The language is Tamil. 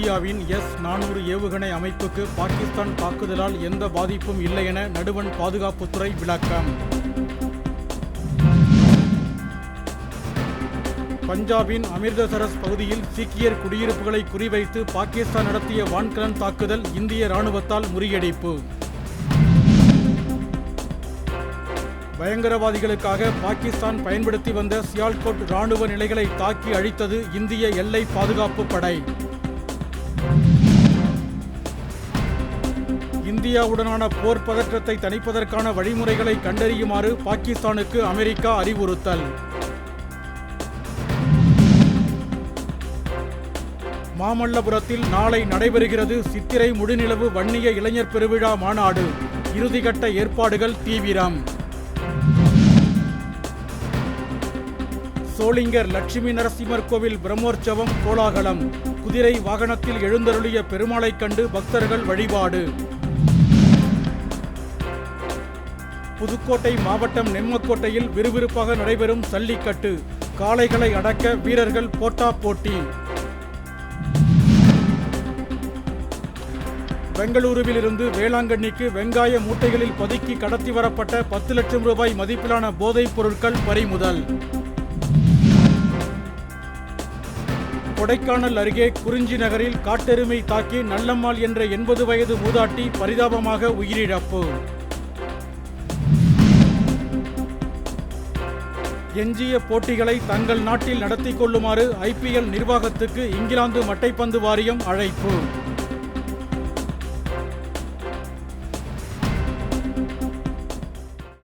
இந்தியாவின் எஸ் நானூறு ஏவுகணை அமைப்புக்கு பாகிஸ்தான் தாக்குதலால் எந்த பாதிப்பும் இல்லை என நடுவண் பாதுகாப்புத்துறை விளக்கம். பஞ்சாபின் அமிர்தசரஸ் பகுதியில் சீக்கியர் குடியிருப்புகளை குறிவைத்து பாகிஸ்தான் நடத்திய வான்கலன் தாக்குதல் இந்திய ராணுவத்தால் முறியடிப்பு. பயங்கரவாதிகளுக்காக பாகிஸ்தான் பயன்படுத்தி வந்த சியால்கோட் ராணுவ நிலைகளை தாக்கி அழித்தது இந்திய எல்லை பாதுகாப்பு படை. இந்தியாவுடனான போர் பதற்றத்தை தணிப்பதற்கான வழிமுறைகளை கண்டறியுமாறு பாகிஸ்தானுக்கு அமெரிக்கா அறிவுறுத்தல். மாமல்லபுரத்தில் நாளை நடைபெறுகிறது சித்திரை முழுநிலவு வன்னிய இளைஞர் பெருவிழா மாநாடு. இறுதிக்கட்ட ஏற்பாடுகள் தீவிரம். சோளிங்கர் லட்சுமி நரசிம்மர் கோவில் பிரம்மோற்சவம் கோலாகலம். குதிரை வாகனத்தில் எழுந்தருளிய பெருமாளைக் கண்டு பக்தர்கள் வழிபாடு. புதுக்கோட்டை மாவட்டம் நெம்மக்கோட்டையில் விறுவிறுப்பாக நடைபெறும் சல்லிக்கட்டு. காளைகளை அடக்க வீரர்கள் போட்டா போட்டி. பெங்களூருவிலிருந்து வேளாங்கண்ணிக்கு வெங்காய மூட்டைகளில் பதுக்கி கடத்தி வரப்பட்ட பத்து லட்சம் ரூபாய் மதிப்பிலான போதைப் பொருட்கள் பறிமுதல். கொடைக்கானல் அருகே குறிஞ்சி நகரில் காட்டெருமை தாக்கி நல்லம்மாள் என்ற எண்பது வயது மூதாட்டி பரிதாபமாக உயிரிழப்பு. எஞ்சிய போட்டிகளை தங்கள் நாட்டில் நடத்தி கொள்ளுமாறு ஐபிஎல் நிர்வாகத்துக்கு இங்கிலாந்து மட்டைப்பந்து வாரியம் அழைப்பு.